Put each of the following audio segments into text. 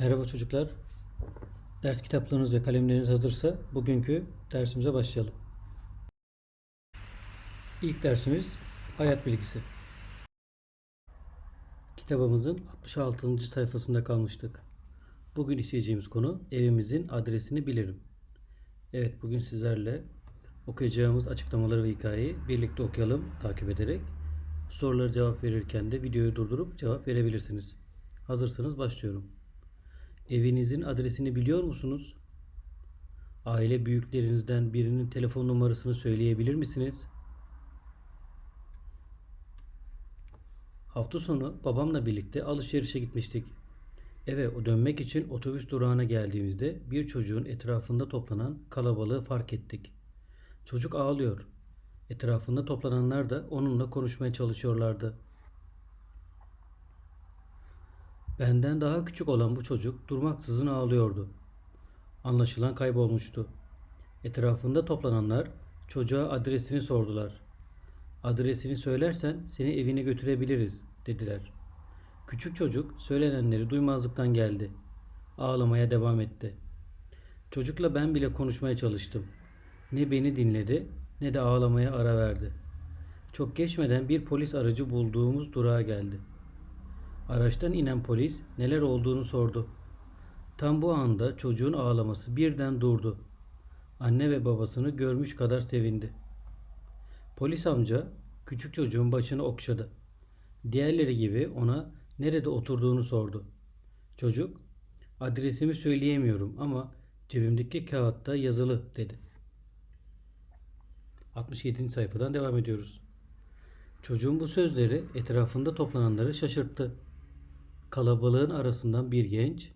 Merhaba çocuklar. Ders kitaplarınız ve kalemleriniz hazırsa bugünkü dersimize başlayalım. İlk dersimiz hayat bilgisi. Kitabımızın 66. sayfasında kalmıştık. Bugün işleyeceğimiz konu evimizin adresini bilirim. Evet bugün sizlerle okuyacağımız açıklamaları ve hikayeyi birlikte okuyalım takip ederek. Soruları cevap verirken de videoyu durdurup cevap verebilirsiniz. Hazırsanız başlıyorum. Evinizin adresini biliyor musunuz? Aile büyüklerinizden birinin telefon numarasını söyleyebilir misiniz? Hafta sonu babamla birlikte alışverişe gitmiştik. Eve dönmek için otobüs durağına geldiğimizde bir çocuğun etrafında toplanan kalabalığı fark ettik. Çocuk ağlıyor. Etrafında toplananlar da onunla konuşmaya çalışıyorlardı. Benden daha küçük olan bu çocuk durmaksızın ağlıyordu. Anlaşılan kaybolmuştu. Etrafında toplananlar çocuğa adresini sordular. Adresini söylersen seni evine götürebiliriz dediler. Küçük çocuk söylenenleri duymazlıktan geldi. Ağlamaya devam etti. Çocukla ben bile konuşmaya çalıştım. Ne beni dinledi ne de ağlamaya ara verdi. Çok geçmeden bir polis aracı bulduğumuz durağa geldi. Araçtan inen polis neler olduğunu sordu. Tam bu anda çocuğun ağlaması birden durdu. Anne ve babasını görmüş kadar sevindi. Polis amca küçük çocuğun başını okşadı. Diğerleri gibi ona nerede oturduğunu sordu. Çocuk, adresimi söyleyemiyorum ama cebimdeki kağıtta yazılı dedi. 67. sayfadan devam ediyoruz. Çocuğun bu sözleri etrafında toplananları şaşırttı. Kalabalığın arasından bir genç,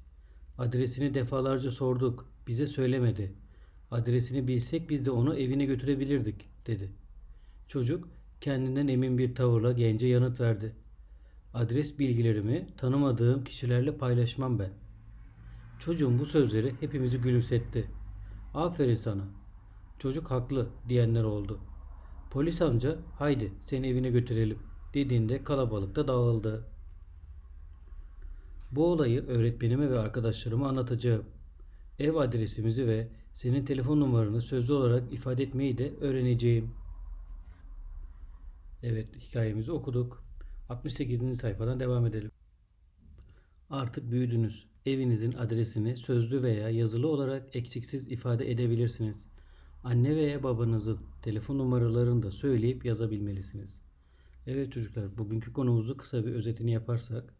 adresini defalarca sorduk, bize söylemedi. Adresini bilsek biz de onu evine götürebilirdik, dedi. Çocuk kendinden emin bir tavırla gence yanıt verdi. Adres bilgilerimi tanımadığım kişilerle paylaşmam ben. Çocuğun bu sözleri hepimizi gülümsetti. Aferin sana. Çocuk haklı diyenler oldu. Polis amca haydi seni evine götürelim dediğinde kalabalık da dağıldı. Bu olayı öğretmenime ve arkadaşlarıma anlatacağım. Ev adresimizi ve senin telefon numaranı sözlü olarak ifade etmeyi de öğreneceğim. Evet hikayemizi okuduk. 68. sayfadan devam edelim. Artık büyüdünüz. Evinizin adresini sözlü veya yazılı olarak eksiksiz ifade edebilirsiniz. Anne veya babanızın telefon numaralarını da söyleyip yazabilmelisiniz. Evet çocuklar, bugünkü konumuzu kısa bir özetini yaparsak,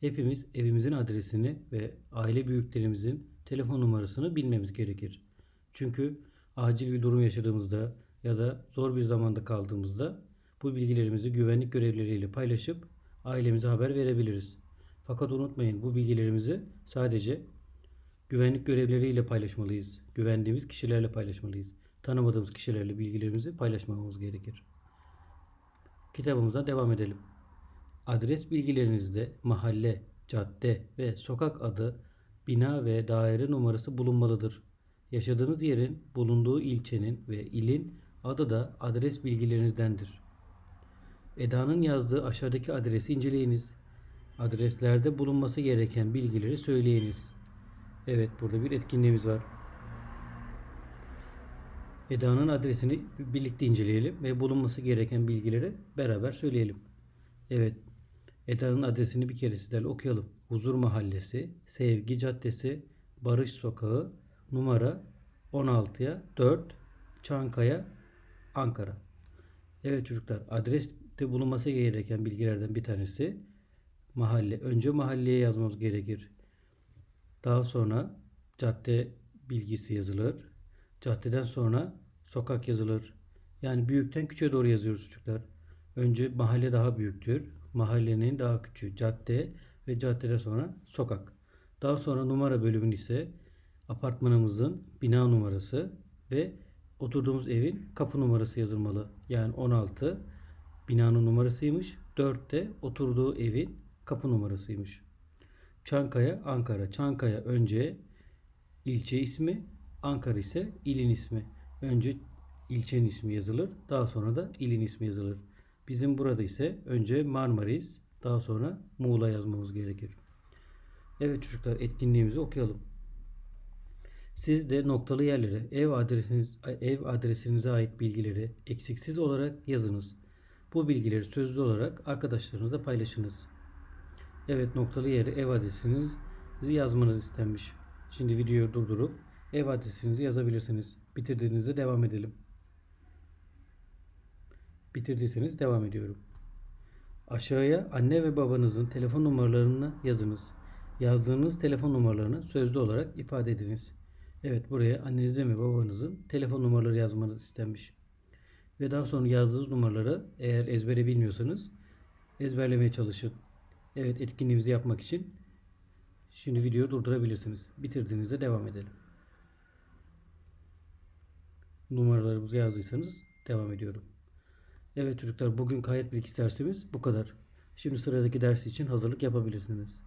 hepimiz evimizin adresini ve aile büyüklerimizin telefon numarasını bilmemiz gerekir. Çünkü acil bir durum yaşadığımızda ya da zor bir zamanda kaldığımızda bu bilgilerimizi güvenlik görevlileriyle paylaşıp ailemize haber verebiliriz. Fakat unutmayın bu bilgilerimizi sadece güvenlik görevlileriyle paylaşmalıyız. Güvendiğimiz kişilerle paylaşmalıyız. Tanımadığımız kişilerle bilgilerimizi paylaşmamamız gerekir. Kitabımızdan devam edelim. Adres bilgilerinizde mahalle, cadde ve sokak adı, bina ve daire numarası bulunmalıdır. Yaşadığınız yerin bulunduğu ilçenin ve ilin adı da adres bilgilerinizdendir. Eda'nın yazdığı aşağıdaki adresi inceleyiniz. Adreslerde bulunması gereken bilgileri söyleyiniz. Evet burada bir etkinliğimiz var. Eda'nın adresini birlikte inceleyelim ve bulunması gereken bilgileri beraber söyleyelim. Evet. Eda'nın adresini bir kere sizlerle okuyalım. Huzur Mahallesi, Sevgi Caddesi, Barış Sokağı, numara 16'ya 4, Çankaya, Ankara. Evet çocuklar, adreste bulunması gereken bilgilerden bir tanesi mahalle. Önce mahalleye yazmamız gerekir. Daha sonra cadde bilgisi yazılır. Caddeden sonra sokak yazılır. Yani büyükten küçüğe doğru yazıyoruz çocuklar. Önce mahalle daha büyüktür. Mahallenin daha küçüğü cadde ve caddeden sonra sokak. Daha sonra numara bölümün ise apartmanımızın bina numarası ve oturduğumuz evin kapı numarası yazılmalı. Yani 16 binanın numarasıymış. 4 de oturduğu evin kapı numarasıymış. Çankaya, Ankara. Çankaya önce ilçe ismi, Ankara ise ilin ismi. Önce ilçenin ismi yazılır, daha sonra da ilin ismi yazılır. Bizim burada ise önce Marmaris, daha sonra Muğla yazmamız gerekir. Evet çocuklar etkinliğimizi okuyalım. Siz de noktalı yerlere ev adresiniz ev adresinize ait bilgileri eksiksiz olarak yazınız. Bu bilgileri sözlü olarak arkadaşlarınızla paylaşınız. Evet noktalı yere ev adresinizi yazmanız istenmiş. Şimdi videoyu durdurup ev adresinizi yazabilirsiniz. Bitirdiğinizde devam edelim. Bitirdiyseniz devam ediyorum. Aşağıya anne ve babanızın telefon numaralarını yazınız. Yazdığınız telefon numaralarını sözlü olarak ifade ediniz. Evet buraya annenizin ve babanızın telefon numaraları yazmanız istenmiş. Ve daha sonra yazdığınız numaraları eğer ezbere bilmiyorsanız ezberlemeye çalışın. Evet etkinliğimizi yapmak için şimdi videoyu durdurabilirsiniz. Bitirdiğinizde devam edelim. Numaralarımızı yazdıysanız devam ediyorum. Evet çocuklar bugün kayıt bilgisi dersimiz bu kadar. Şimdi sıradaki ders için hazırlık yapabilirsiniz.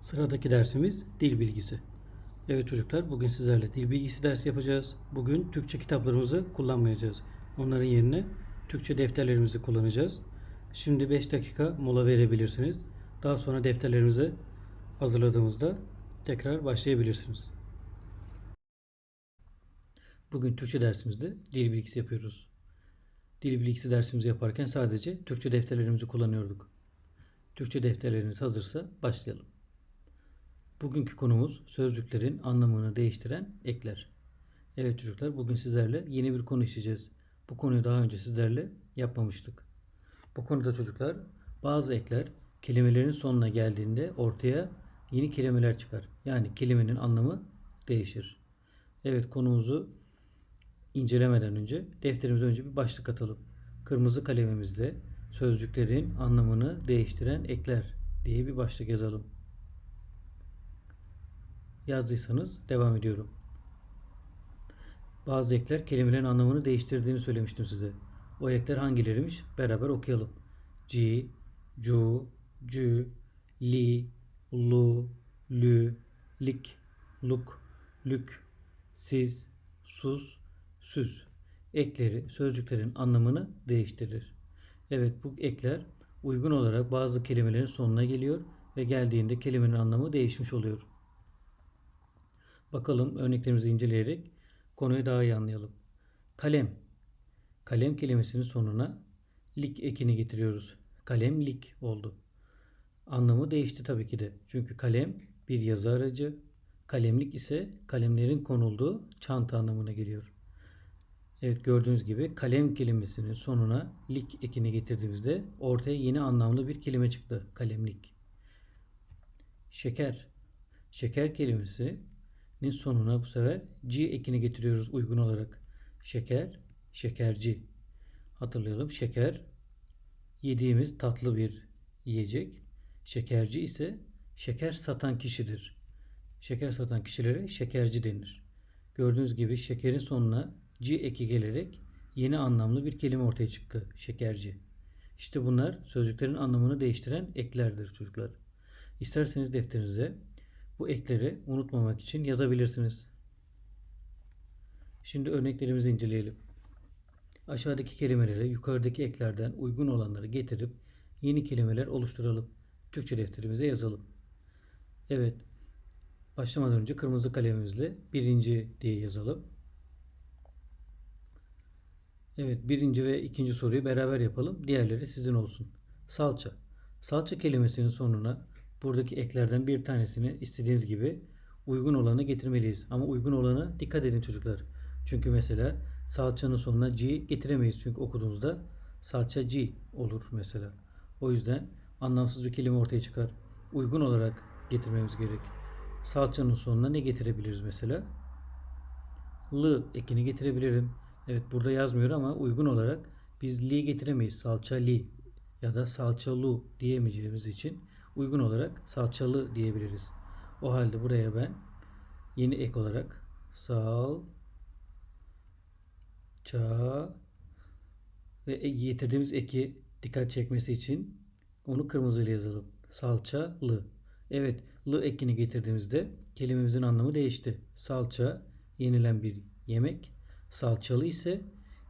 Sıradaki dersimiz dil bilgisi. Evet çocuklar bugün sizlerle dil bilgisi dersi yapacağız. Bugün Türkçe kitaplarımızı kullanmayacağız. Onların yerine Türkçe defterlerimizi kullanacağız. Şimdi 5 dakika mola verebilirsiniz. Daha sonra defterlerimizi hazırladığımızda tekrar başlayabilirsiniz. Bugün Türkçe dersimizde dil bilgisi yapıyoruz. Dil bilgisi dersimizi yaparken sadece Türkçe defterlerimizi kullanıyorduk. Türkçe defterleriniz hazırsa başlayalım. Bugünkü konumuz sözcüklerin anlamını değiştiren ekler. Evet çocuklar bugün sizlerle yeni bir konu işleyeceğiz. Bu konuyu daha önce sizlerle yapmamıştık. Bu konuda çocuklar bazı ekler kelimelerin sonuna geldiğinde ortaya yeni kelimeler çıkar. Yani kelimenin anlamı değişir. Evet konumuzu incelemeden önce defterimize önce bir başlık atalım. Kırmızı kalemimizde sözcüklerin anlamını değiştiren ekler diye bir başlık yazalım. Yazdıysanız devam ediyorum. Bazı ekler kelimelerin anlamını değiştirdiğini söylemiştim size. O ekler hangileriymiş? Beraber okuyalım. Ci, cu, cü, li, lu, lü, lik, luk, lük, siz, sus, süs. Ekleri sözcüklerin anlamını değiştirir. Evet bu ekler uygun olarak bazı kelimelerin sonuna geliyor ve geldiğinde kelimenin anlamı değişmiş oluyor. Bakalım örneklerimizi inceleyerek konuyu daha iyi anlayalım. Kalem. Kalem kelimesinin sonuna lik ekini getiriyoruz. Kalemlik oldu. Anlamı değişti tabii ki de. Çünkü kalem bir yazı aracı, kalemlik ise kalemlerin konulduğu çanta anlamına geliyor. Evet gördüğünüz gibi kalem kelimesinin sonuna lik ekini getirdiğimizde ortaya yeni anlamlı bir kelime çıktı. Kalemlik. Şeker. Şeker kelimesinin sonuna bu sefer c ekini getiriyoruz uygun olarak. Şeker, şekerci. Hatırlayalım. Şeker yediğimiz tatlı bir yiyecek. Şekerci ise şeker satan kişidir. Şeker satan kişilere şekerci denir. Gördüğünüz gibi şekerin sonuna C eki gelerek yeni anlamlı bir kelime ortaya çıktı. Şekerci. İşte bunlar sözcüklerin anlamını değiştiren eklerdir çocuklar. İsterseniz defterinize bu ekleri unutmamak için yazabilirsiniz. Şimdi örneklerimizi inceleyelim. Aşağıdaki kelimelere yukarıdaki eklerden uygun olanları getirip yeni kelimeler oluşturalım. Türkçe defterimize yazalım. Evet. Başlamadan önce kırmızı kalemimizle birinci diye yazalım. Evet birinci ve ikinci soruyu beraber yapalım. Diğerleri sizin olsun. Salça. Salça kelimesinin sonuna buradaki eklerden bir tanesini istediğiniz gibi uygun olanı getirmeliyiz. Ama uygun olanı dikkat edin çocuklar. Çünkü mesela salçanın sonuna G getiremeyiz. Çünkü okuduğumuzda salça G olur mesela. O yüzden anlamsız bir kelime ortaya çıkar. Uygun olarak getirmemiz gerek. Salçanın sonuna ne getirebiliriz mesela? L ekini getirebilirim. Evet burada yazmıyor ama uygun olarak biz li getiremeyiz. Salça li ya da salçalı diyemeyeceğimiz için uygun olarak salçalı diyebiliriz. O halde buraya ben yeni ek olarak sal ça ve getirdiğimiz eki dikkat çekmesi için onu kırmızıyla yazalım. Salçalı. Evet, lı ekini getirdiğimizde kelimemizin anlamı değişti. Salça yenilen bir yemek. Salçalı ise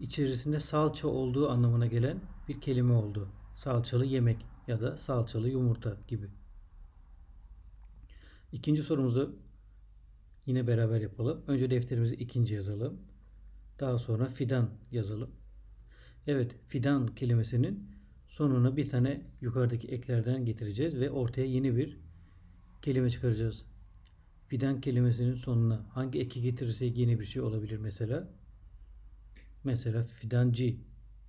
içerisinde salça olduğu anlamına gelen bir kelime oldu. Salçalı yemek ya da salçalı yumurta gibi. İkinci sorumuzu yine beraber yapalım. Önce defterimizi ikinci yazalım. Daha sonra fidan yazalım. Evet, fidan kelimesinin sonuna bir tane yukarıdaki eklerden getireceğiz ve ortaya yeni bir kelime çıkaracağız. Fidan kelimesinin sonuna hangi eki getirirsek yeni bir şey olabilir mesela. Mesela fidancı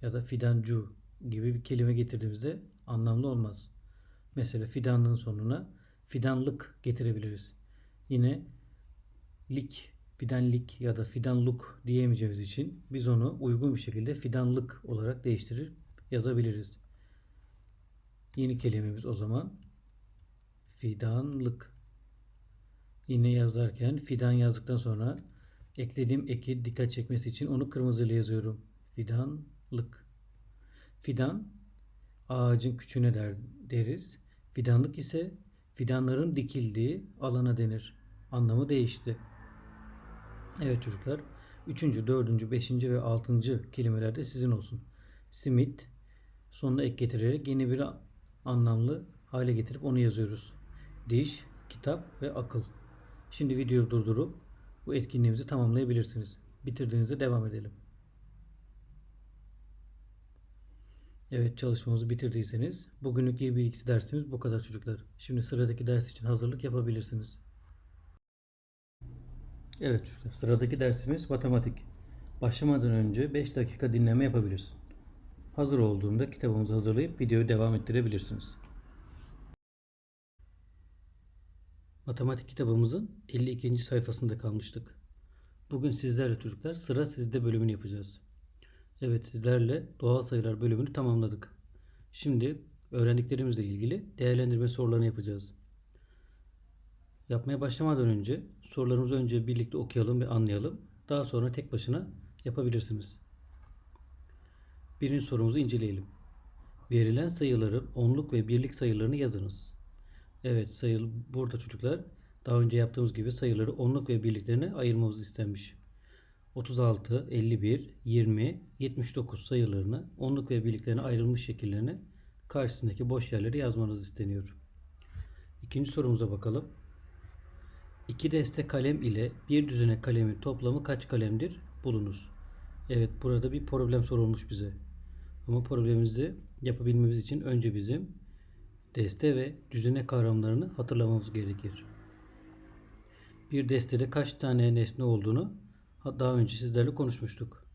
ya da fidancu gibi bir kelime getirdiğimizde anlamlı olmaz. Mesela fidanlığın sonuna fidanlık getirebiliriz. Yine lik, fidanlik ya da fidanluk diyemeyeceğimiz için biz onu uygun bir şekilde fidanlık olarak değiştirir yazabiliriz. Yeni kelimemiz o zaman fidanlık. Yine yazarken fidan yazdıktan sonra eklediğim eki dikkat çekmesi için onu kırmızıyla yazıyorum. Fidanlık. Fidan ağacın küçüğüne der, deriz. Fidanlık ise fidanların dikildiği alana denir. Anlamı değişti. Evet çocuklar. Üçüncü, dördüncü, beşinci ve altıncı kelimeler de sizin olsun. Simit sonuna ek getirerek yeni bir anlamlı hale getirip onu yazıyoruz. Diş, kitap ve akıl. Şimdi videoyu durdurup bu etkinliğimizi tamamlayabilirsiniz. Bitirdiğinizde devam edelim. Evet çalışmamızı bitirdiyseniz bugünlük bir bilgisi dersimiz bu kadar çocuklar. Şimdi sıradaki ders için hazırlık yapabilirsiniz. Evet çocuklar sıradaki dersimiz matematik. Başlamadan önce 5 dakika dinleme yapabilirsin. Hazır olduğunda kitabımızı hazırlayıp videoyu devam ettirebilirsiniz. Matematik kitabımızın 52. sayfasında kalmıştık. Bugün sizlerle çocuklar sıra sizde bölümünü yapacağız. Evet sizlerle doğal sayılar bölümünü tamamladık. Şimdi öğrendiklerimizle ilgili değerlendirme sorularını yapacağız. Yapmaya başlamadan önce sorularımızı önce birlikte okuyalım ve anlayalım. Daha sonra tek başına yapabilirsiniz. Birinci sorumuzu inceleyelim. Verilen sayıların onluk ve birlik sayılarını yazınız. Evet sayı burada çocuklar daha önce yaptığımız gibi sayıları onluk ve birliklerine ayırmamız istenmiş. 36, 51, 20, 79 sayılarını onluk ve birliklerine ayrılmış şekillerini karşısındaki boş yerleri yazmanız isteniyor. İkinci sorumuza bakalım. İki deste kalem ile bir düzine kalemin toplamı kaç kalemdir? Bulunuz. Evet burada bir problem sorulmuş bize. Ama problemimizi yapabilmemiz için önce bizim deste ve düzine kavramlarını hatırlamamız gerekir. Bir destede kaç tane nesne olduğunu daha önce sizlerle konuşmuştuk.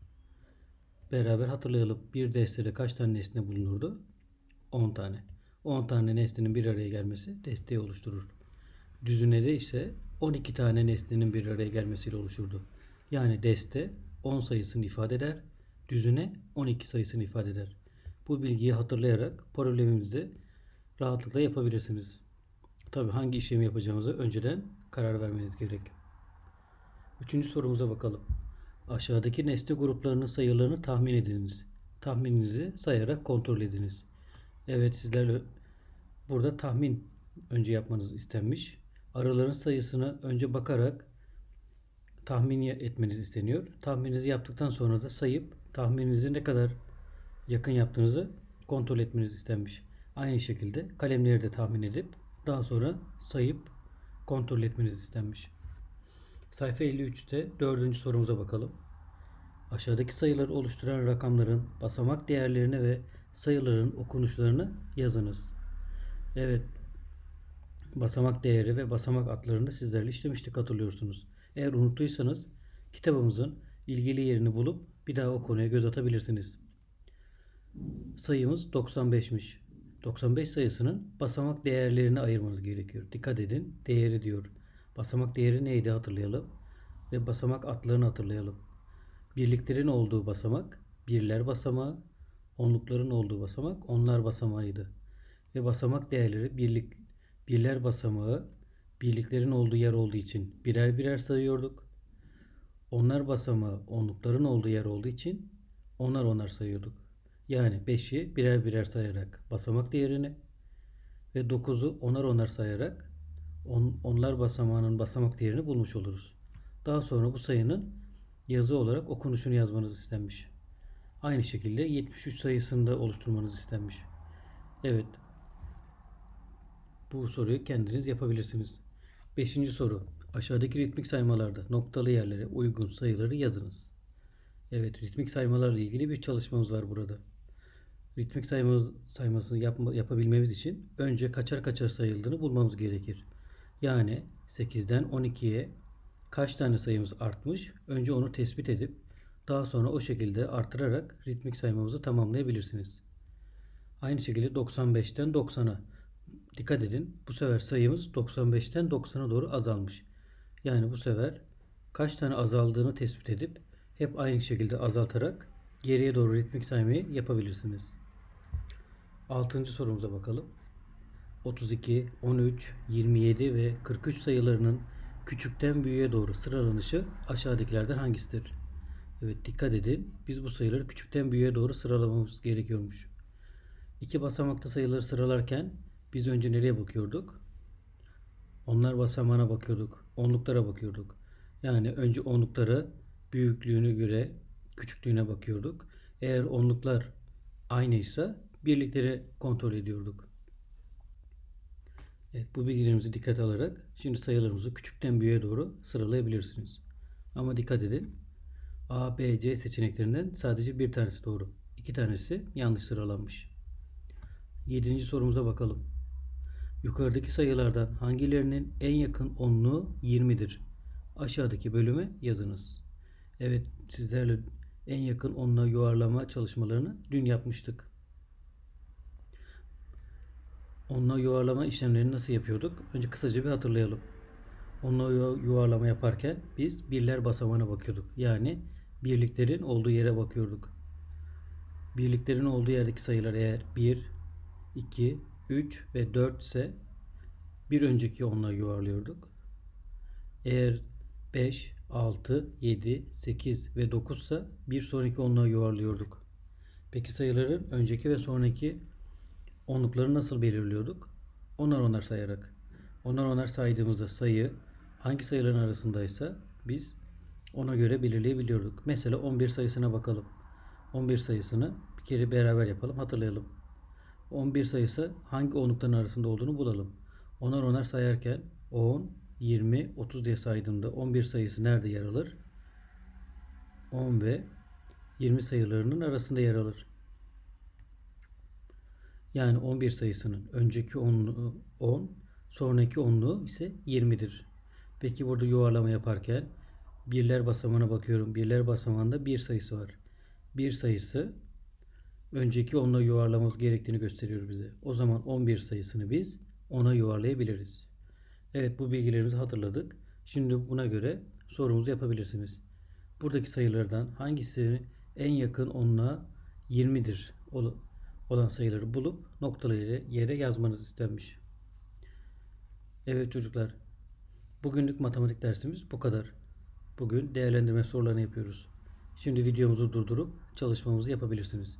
Beraber hatırlayalım. Bir destede kaç tane nesne bulunurdu? 10 tane. 10 tane nesnenin bir araya gelmesi desteği oluşturur. Düzinede ise 12 tane nesnenin bir araya gelmesiyle oluşurdu. Yani deste 10 sayısını ifade eder, düzine 12 sayısını ifade eder. Bu bilgiyi hatırlayarak problemimizi rahatlıkla yapabilirsiniz. Tabi hangi işlemi yapacağımızı önceden karar vermeniz gerek. Üçüncü sorumuza bakalım. Aşağıdaki nesne gruplarının sayılarını tahmin ediniz. Tahmininizi sayarak kontrol ediniz. Evet sizlerle burada tahmin önce yapmanız istenmiş. Araların sayısını önce bakarak tahmin etmeniz isteniyor. Tahmininizi yaptıktan sonra da sayıp tahmininizi ne kadar yakın yaptığınızı kontrol etmeniz istenmiş. Aynı şekilde kalemleri de tahmin edip daha sonra sayıp kontrol etmeniz istenmiş. Sayfa 53'te dördüncü sorumuza bakalım. Aşağıdaki sayıları oluşturan rakamların basamak değerlerini ve sayıların okunuşlarını yazınız. Evet, basamak değeri ve basamak adlarını sizlerle işlemiştik hatırlıyorsunuz. Eğer unuttuysanız kitabımızın ilgili yerini bulup bir daha o konuya göz atabilirsiniz. Sayımız 95'miş. 95 sayısının basamak değerlerini ayırmanız gerekiyor. Dikkat edin değeri diyor. Basamak değeri neydi hatırlayalım. Ve basamak adlarını hatırlayalım. Birliklerin olduğu basamak birler basamağı, onlukların olduğu basamak onlar basamağıydı. Ve basamak değerleri birlik, birler basamağı birliklerin olduğu yer olduğu için birer birer sayıyorduk. Onlar basamağı onlukların olduğu yer olduğu için onlar onlar sayıyorduk. Yani 5'i birer birer sayarak basamak değerini ve 9'u onar onar sayarak on, onlar basamağının basamak değerini bulmuş oluruz. Daha sonra bu sayının yazı olarak okunuşunu yazmanız istenmiş. Aynı şekilde 73 sayısını da oluşturmanız istenmiş. Evet. Bu soruyu kendiniz yapabilirsiniz. Beşinci soru. Aşağıdaki ritmik saymalarda noktalı yerlere uygun sayıları yazınız. Evet, ritmik saymalarla ilgili bir çalışmamız var burada. Ritmik sayma, saymasını yapma, yapabilmemiz için önce kaçar kaçar sayıldığını bulmamız gerekir. Yani 8'den 12'ye kaç tane sayımız artmış? Önce onu tespit edip daha sonra o şekilde artırarak ritmik saymamızı tamamlayabilirsiniz. Aynı şekilde 95'ten 90'a dikkat edin. Bu sefer sayımız 95'ten 90'a doğru azalmış. Yani bu sefer kaç tane azaldığını tespit edip hep aynı şekilde azaltarak geriye doğru ritmik saymayı yapabilirsiniz. Altıncı sorumuza bakalım. 32, 13, 27 ve 43 sayılarının küçükten büyüğe doğru sıralanışı aşağıdakilerden hangisidir? Evet dikkat edin. Biz bu sayıları küçükten büyüğe doğru sıralamamız gerekiyormuş. İki basamaklı sayıları sıralarken biz önce nereye bakıyorduk? Onlar basamağına bakıyorduk. Onluklara bakıyorduk. Yani önce onluklara büyüklüğüne göre küçüklüğüne bakıyorduk. Eğer onluklar aynıysa birlikleri kontrol ediyorduk. Evet, bu bilgilerimizi dikkate alarak şimdi sayılarımızı küçükten büyüğe doğru sıralayabilirsiniz. Ama dikkat edin. A, B, C seçeneklerinden sadece bir tanesi doğru. İki tanesi yanlış sıralanmış. Yedinci sorumuza bakalım. Yukarıdaki sayılardan hangilerinin en yakın onluğu 20'dir? Aşağıdaki bölüme yazınız. Evet sizlerle en yakın onluğa yuvarlama çalışmalarını dün yapmıştık. Onluğa yuvarlama işlemlerini nasıl yapıyorduk? Önce kısaca bir hatırlayalım. Yu- yuvarlama yaparken biz birler basamağına bakıyorduk. Yani birliklerin olduğu yere bakıyorduk. Birliklerin olduğu yerdeki sayılar eğer 1, 2, 3 ve 4 ise bir önceki onluğa yuvarlıyorduk. Eğer 5, 6, 7, 8 ve 9 ise bir sonraki onluğa yuvarlıyorduk. Peki sayıların önceki ve sonraki onlukları nasıl belirliyorduk? Onar onar sayarak. Onar onar saydığımızda sayı hangi sayıların arasındaysa biz ona göre belirleyebiliyorduk. Mesela 11 sayısına bakalım. 11 sayısını bir kere beraber yapalım, hatırlayalım. 11 sayısı hangi onlukların arasında olduğunu bulalım. Onar onar sayarken 10, 20, 30 diye saydığımda 11 sayısı nerede yer alır? 10 ve 20 sayılarının arasında yer alır. Yani 11 sayısının önceki onluğu 10, sonraki onluğu ise 20'dir. Peki burada yuvarlama yaparken birler basamağına bakıyorum. Birler basamağında bir sayısı var. Bir sayısı önceki onla yuvarlamamız gerektiğini gösteriyor bize. O zaman 11 sayısını biz ona yuvarlayabiliriz. Evet bu bilgilerimizi hatırladık. Şimdi buna göre sorumuzu yapabilirsiniz. Buradaki sayılardan hangisi en yakın onla 20'dir ol- olan sayıları bulup noktalı yere, yere yazmanız istenmiş. Evet çocuklar. Bugünlük matematik dersimiz bu kadar. Bugün değerlendirme sorularını yapıyoruz. Şimdi videomuzu durdurup çalışmamızı yapabilirsiniz.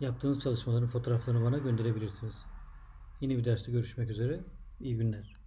Yaptığınız çalışmaların fotoğraflarını bana gönderebilirsiniz. Yeni bir derste görüşmek üzere. İyi günler.